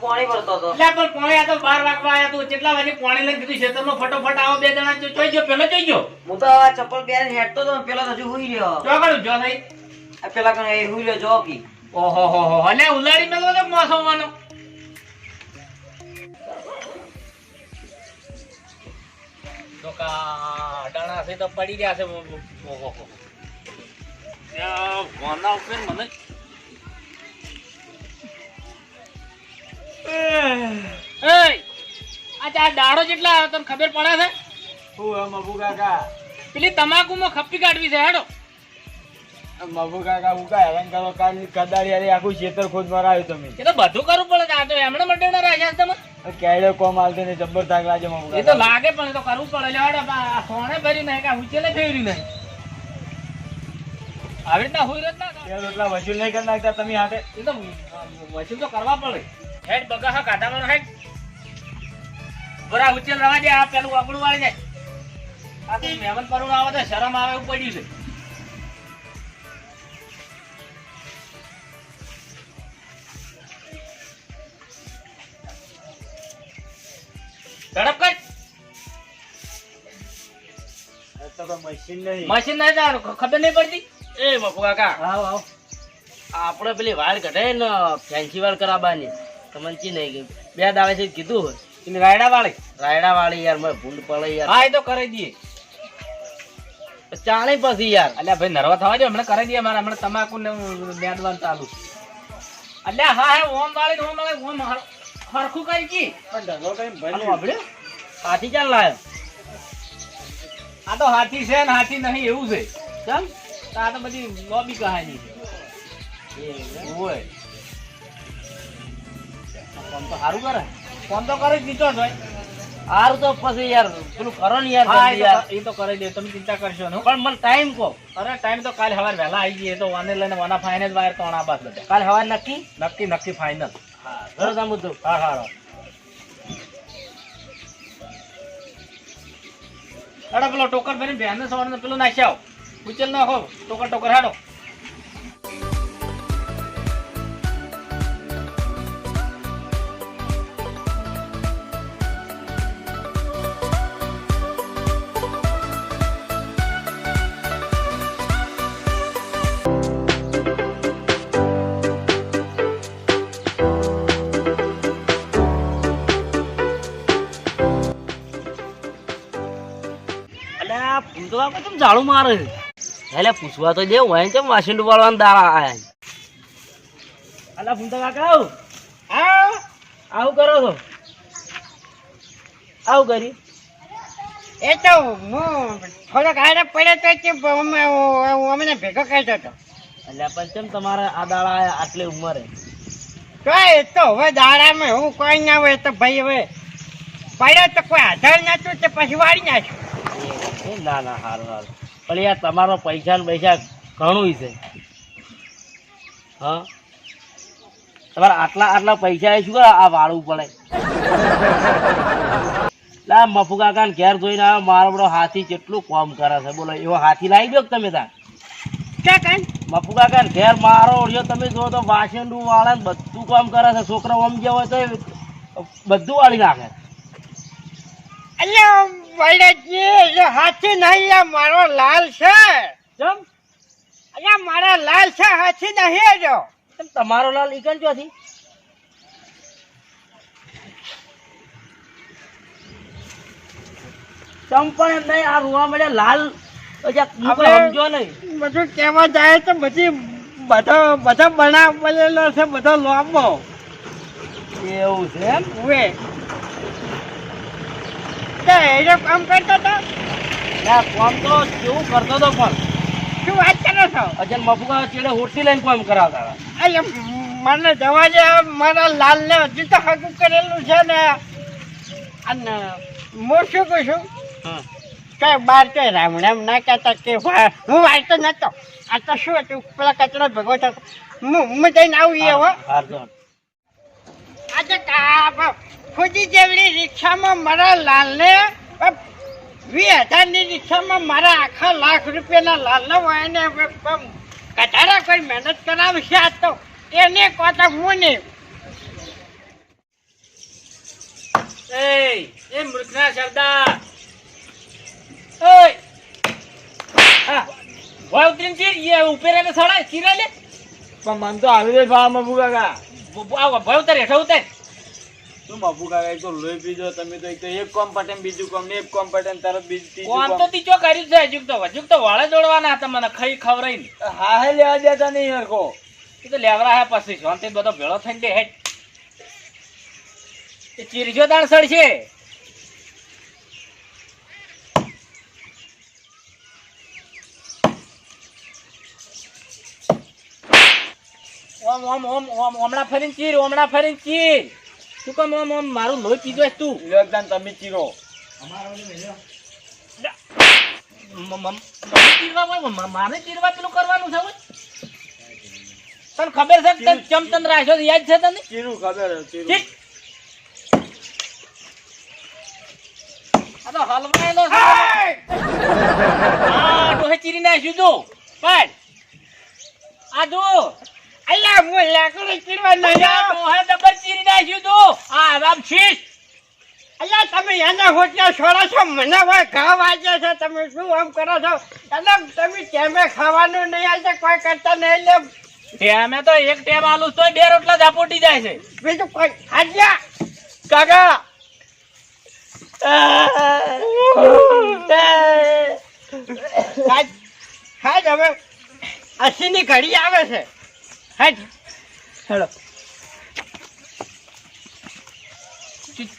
પાણી ભરતો હતો. એટલે પણ પોણે આ તો બાર વાગવા આયા તું. કેટલા વાગે પોણે લઈને કીધું ખેતરમાં ફટોફટ આવો બે જણા જો- જોઈ પેલો જોઈ હું તો આ ચપ્પલ પહેરીને હેડતો પેલો તો હજુ હુઈ રહ્યો. જો કરું જો આ પેલા કણે એ હુઈ રહ્યો જો કી ઓહો હો હો. અને ઉલાડી મેલો તો મોસમવાનો તો કા અડાણા છે તો પડી ગયા છે. ઓહો હો વાના ઉપર મને આ દાડો જેટલા તને ખબર પડે છે? હું મબુ કાકા? પેલી તમાકુમાં ખપ્પી કાઢવી છે હેડો. મબુ કાકા હું કા હેરાન કરો કાલ કદાળી આખું ખેતર ખોદ મરાયું તમે. એ તો બધું કરવું પડે આ તો એમણે માટે ના રાખ્યા તમે? કેડે કોમ આલતે ને જબ્બર થાક લાગે મબુ એ તો લાગે પણ તો કરવું પડે. લે સોણે ભરી નહીં કે ઉચેલે ફેરવી નહીં. આવી રીતના હોય જ ના. બે વસૂલ નહીં કરી નાખતા તમે હાથે. એ તો વસૂલ તો કરવા પડે. હેડ બગા હા હેડ. બરા ઉચેલ રવા દે આ પેલું વાપડું વાળી જાય. આ તો મહેમાન પરવું આવે તો શરમ આવે એવું પડ્યું છે. ઝડપ કર. આ તો કોઈ મશીન નહીં. મશીન ના જાણ ખબર નહીં પડતી? એ બાપુ કાકા આવ આવ. આપણે પેલી વાળ કઢાય ને ફેન્સી વાળ કરાવવાની. તમને ચી નહીં ગઈ બે દાવે છે કીધું હોય. રાયડા વાળી રાયડા વાળી યાર મને ભૂંડ પડે યાર. હા એ તો કરી દઈએ. ચાલે પછી યાર. અલ્યા ભાઈ નરવા થવા દો હમણાં કરી દઈએ મારે હમણાં તમાકુ ને મેદવાનું ચાલુ. અલ્યા હા હા ઓમ વાળી ઓમ વાળી ઓમ હર- હરખું કરી કી? પણ ધગો કઈ આનું ભર્યું હાથી ક્યાં લાયો? આ તો હાથી છે ને હાથી નહીં એવું છે. કેમ તો આ તો બધી લોબી કહાની છે. ઓય. ફોન તો સારું કરે. ફોન તો કરી દીધો જ હોય સારું તો પછી યાર પેલું કરો ને યાર એ યાર. તો- એ તો કરી દે તમે ચિંતા કરશો ને પણ મને ટાઈમ કહો અરે ટાઈમ તો કાલે સવારે વહેલા આવી જઈએ તો વાને લઈને વાના ફાઇનલ વાયર તો આણા બાદ બધા. કાલે હવા નક્કી? નક્કી નક્કી ફાઇનલ હા ઘર સામું તું હા હા હેડો, પેલો ટોકર ભરીને બેન સવારનો પેલો નાખી આવો. ઉચલ નાખો, ટોકર ટોકર હેડો. ઝાડુ મારે એટલે પૂછવા તો દે હોય કેમ વાસણ વાળવાના દાડા આયા છે? ફૂંતા કાકા આવું. આવું. કરો છો. આવું કરી. એ તો હું થોડોક હારે પડ્યો તો અમે અમને ભેગો કરતો હતો. એટલે પણ કેમ તમારે આ દાડા આયા આટલી ઉંમરે. તો એ તો હવે દાડામાં હું કોઈ ના હોય તો ભાઈ હવે પડ્યો તો કોઈ આધાર નતું તે પછી વાળી નાખ્યું. એ ના ના સારું સારું પણ યાર તમારો પૈસા ને પૈસા ઘણું છે. હા? તમારા આટલા આટલા પૈસા એ શું આ વાળવું પડે? લા મફુ કાકા ઘેર જોઈને આવ્યો મારો બધો હાથી કેટલું કોમ કરે છે. બોલો એવો હાથી લાવી દો તમે ત્યાં મફુ કાકા ઘેર મારો ઓળ્યો તમે જો તો વાસંડું વાળે ને બધું કામ કરે છે. છોકરો આમ જે હોય તો બધું વાળી નાખે. અલ્યા વૈરાજી એ હાથી નહીં આ મારો લાલ છે. મારા લાલ છે હાથી નહીં જો તમારો લાલ ઈકન ચોથી પણ એમ નહીં આ રૂવા મળે લાલ સમજો નહીં. બધું કહેવા જાય તો બધી બધા બધા બનાવેલો છે બધો લોબો. એવું છે એમ? ઉવે. તે એને કામ કરતો હતો ના કામ તો કેવું કરતો હતો પણ. શું વાત કરો છો? અજન મફુકા ચેડે હોટી લઈને કામ કરાવતા હતા. અરે મને જવા દે મારા લાલ ને હજી તો હગું કરેલું છે ને. અને હું શું કહું છું. કઈ બાર કઈ રામ એમ ના કહેતા કે હું વાંચતો નતો. આ તો શું હતું? પેલા કચરો ભેગો થતો. હું હું જઈને આવું એ હો હાર તો. આજે ખુદી જેવડી રિક્ષામાં મારા લાલને વીસ હજારની રિક્ષામાં મારા આખા લાખ રૂપિયાના લાલને હોય ને કટારા કોઈ મહેનત કરાવશે આ તો? એને કોતા હું નહીં. એ એ મૂર્ખના શબ્દા ઓય હા. ભોય ઉતરીને ચીર ઉપર સડાય ચીરે લે. પણ મન તો આવી જાય ભાવ મબુ કાકા આવો ભાવ ઉતાર હેઠો ઉતાર. શું મબુ કાકા એક તો લોહી પીજો તમે તો એક તો એક કોમ પટેન બીજું કોમ ને એક કોમ પટેન તરત બીજું ત્રીજું કોમ તો તીચો કર્યું છે હજુ તો હજુ તો વાળે દોડવાના હતા મને ખાઈ ખવરાઈ ને. હા હે લેવા દેતા નહીં હરકો એ તો લેવરા હે પછી શાંતિ બધો ભેળો થઈને દે હેટ એ ચીરજો દાણ સડશે ઓમ ઓમ ઓમ ઓમ હમણાં ફરીને ચીર હમણાં ફરીને ચીર. તું કમ ઓમ ઓમ મારું લોહી પીજો છે તું? યોગદાન તમે ચીરો મારે ચીરવા પેલું કરવાનું છે તને ખબર છે કે તને ચમ તને રાખ્યો યાદ છે તને? ચીરું ખબર ચીરું. આ તો હલવાયેલો છે. ચીરી નાખ્યું તું. પણ આ જો અલ્યા હું લાકડું ચીરવા આવ્યો. ડોહે ડબલ ચીરી નાખ્યું તું આ રામ છીસ અલ્યા તમે એના હોટલા છોડો છો? મને હવે ઘા છે. તમે શું આમ કરો છો? એટલે તમે કેમે ખાવાનું નહીં આવશે કોઈ કરતા નહીં લે. ટેમે તો એક ટેમ આલું તો બે રોટલા ઝાપોટી જાય છે. બીજું કોઈ હાજ્યા કાકા. હાજ હવે અસીની ઘડી આવે છે. હાજ હેડો.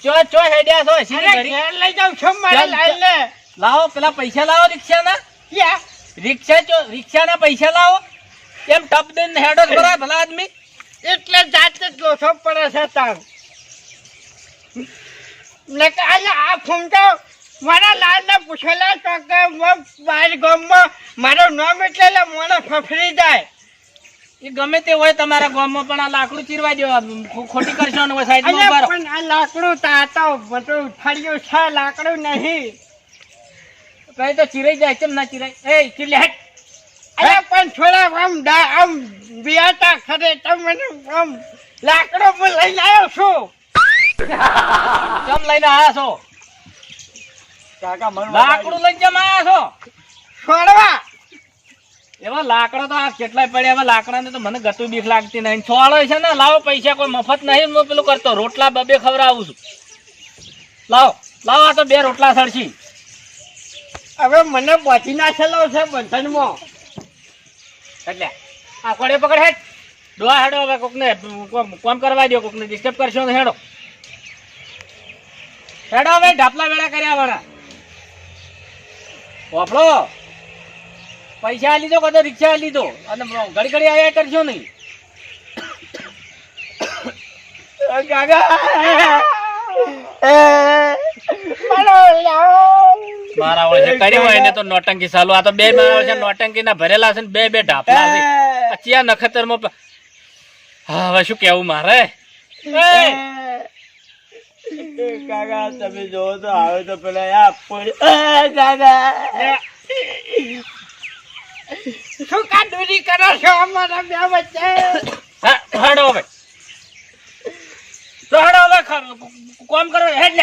ચો ચો હેડ્યા છો ઘેર લઈ જાઉં છો મારે ચાલ, લે. લાવો પેલા પૈસા લાવો રિક્ષાના. યા રિક્ષા ચો રિક્ષાના પૈસા લાવો. એમ ટપ દઈને હેડો જ ભલા આદમી. એટલે જાતે જ લોસો પડે છે તાર. ને કાલે આ ફોન તો મારા લાલને પૂછેલા તો કે બહાર ગામમાં મારું નામ એટલે મને ફફરી જાય એ ગમે તે હોય તમારા ગામમાં પણ આ લાકડું ચીરવા દેવા ખોટી કરશો ને સાઈડમાં ઊભા પણ આ લાકડું તાતો બધું ઉઠાડ્યું છે લાકડું નહીં. કઈ તો ચીરાઈ જાય કેમ ના ચીરાય? એ ચીર અરે પણ થોડા આમ આમ બિયાતા ખરે તમે આમ લાકડો પર લઈને આવ્યો છું. કેમ લઈને આયા છો? કાકા મન લાકડું લઈને કેમ આયા છો? લાકડા તો આ કેટલાય પડ્યા. હવે લાકડાને તો મને ગતું બીક લાગતી નહીં. છોડો છે ને લાવો પૈસા કોઈ મફત નહીં. હું પેલું કરતો રોટલા બબે ખવડાવું છું. લાવો લાવો આ તો બે રોટલા સડશી હવે મને પહોંચી નાખેલો છે બંધનમાં. એટલે આ કોડે પકડ હેડ. ડોહા હેડો હવે કોકને કોમ- કરવા દો કોકને ડિસ્ટર્બ કરશો ને હેડો. હેડો હવે ઢાપલા વેળા કર્યા વાળા. વાપડો પૈસા આ લીધો કદો રિક્ષા લીધો? અને ઘડી ઘડી આયા કરશો નહીં? મારા ઓળશે કરી હોય ને તો નોટંકી ચાલુ. આ તો બે મારા નોટંકી ના ભરેલા છે ને બે બે ઢાપલા છે. આ નખતરમાં હવે શું કેવું મારે? કાકા તમે જોવો તો પેલા આ પડી- એ, કાકા. શું કા કરો છો? અમારા બે વચ્ચે? હા, હવે. તો હેડો હવે કોમ કરો હેડ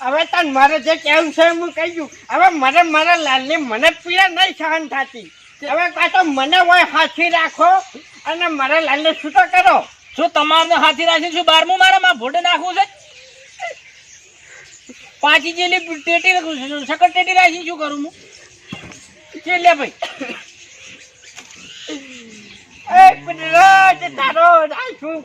હવે તન મારે જે કેવું છે હું કહી દઉં. હવે મને મારા લાલની મને પીડા નહીં સહન થતી. હવે પાછો મને હોય હાથી રાખો અને મારા લાલને છૂટો કરો. શું તમારને હાથી રાખી શું બારમું મારે માં ભોડે નાખવું છે? પાંચી જેલી ટેટી સકર ટેટી રાખી શું કરું હું? કે લે ભાઈ. છું.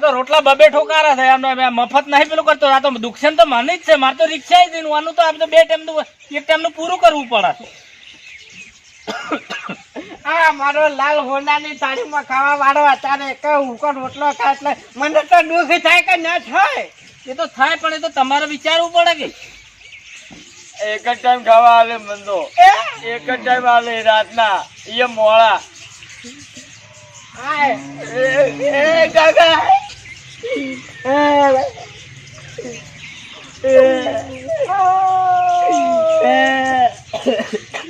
છે રોટલા બબે ઠોકારા છે આમ મફત નહીં પેલું કરતો. આ તો દુખશે તો મને જ છે. મારે તો રિક્ષા જ આનું તો આપણે બે ટાઈમ એક ટાઈમનું પૂરું કરવું પડે. આ મારો લાલ હોનાની સાડીમાં ખાવા વાળો અત્યારે કે હુકો રોટલો ખાય એટલે મને તો દુઃખ થાય કે ન થાય. એ તો થાય પણ એ તો તમારે વિચારવું પડે કે. એક જ ટાઈમ ખાવા આવે મન તો એક જ ટાઈમ આવે રાતના. એ મોળા કાકા. એ.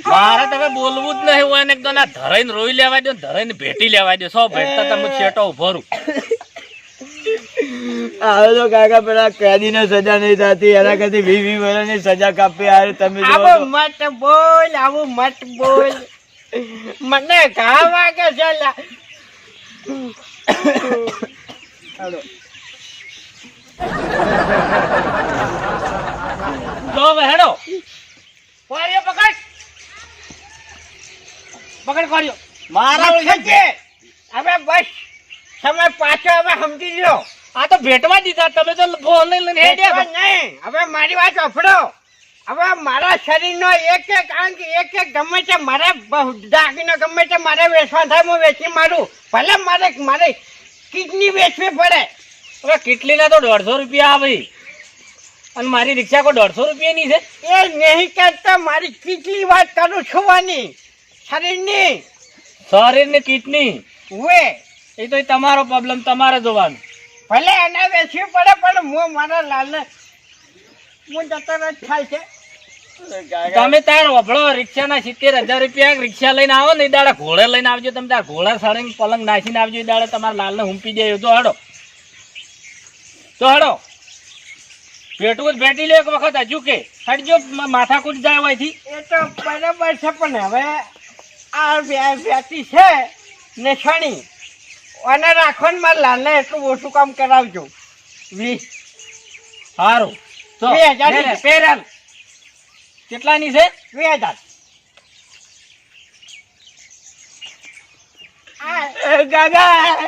મારે તમે બોલવું જ નહીં હોય ને એકદમ ના ધરાઈને રોઈ લેવા દો ધરાઈને ભેટી લેવા દો સો ભેટતા તમે છેટો ઊભો તો કાકા પેલા કેદી ને સજા નહીં થતી એના કરતી વી સજા કાપી આવે તમે આવો મત બોલ આવું મત બોલ. મને ઘા વાગે છે લા. લો હેડો પકડ. પકડ કોળીઓ મારા છે. હવે બસ. સમય પાછો હવે સમજી લ્યો. આ તો ભેટવા દીધા. તમે તો ફોન લઈને હેડ્યા નહીં. હવે મારી વાત અફડો હવે મારા શરીરનો એક એક અંગ એક એક ગમે છે મારે દાગીનો ગમે છે મારે વેચવા થાય હું વેચી મારું. ભલે મારે મારે કિડની વેચવી પડે. હવે કેટલીના તો દોઢસો રૂપિયા આવે. અને મારી રિક્ષા કોઈ દોઢસો રૂપિયાની છે? એ નહીં કરતા મારી કેટલી વાત કરું છું વાની શરીરની. શરીરની કિડની. ઉવે. એ તો તમારો પ્રોબ્લેમ તમારે જોવાનો. ભલે એને વેચવી પડે પણ હું મારા લાલને હું જતો જ થાય છે. તમે તાર વભળો રિક્ષાના સિત્તેર હજાર રૂપિયા રિક્ષા લઈને આવો ને એ દાડે ઘોડે લઈને આવજો. તમે તાર ઘોડા સળંગ પલંગ નાખીને આવજો એ દાડે તમારા લાલને હુંપી જાય તો હડો. તો હડો. ભેટવું જ ભેટી લે એક વખત હજુ કે. હટજો માથાકૂટ જાય હોયથી એ તો બરાબર છે પણ હવે આ વ્યક્તિ છે ને છણી અને રાખો ને મારે લાલને એટલું ઓછું કામ કરાવજો. વીસ. સારું તો બે હજાર પેરલ કેટલાની છે? બે હજાર. આ, ગાગા.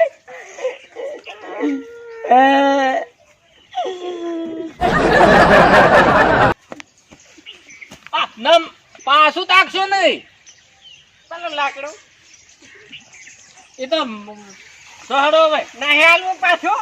નમ પાછું તાકશો નહીં. લાકડું? એ તો સહડો ભાઈ હાલવું પાછું.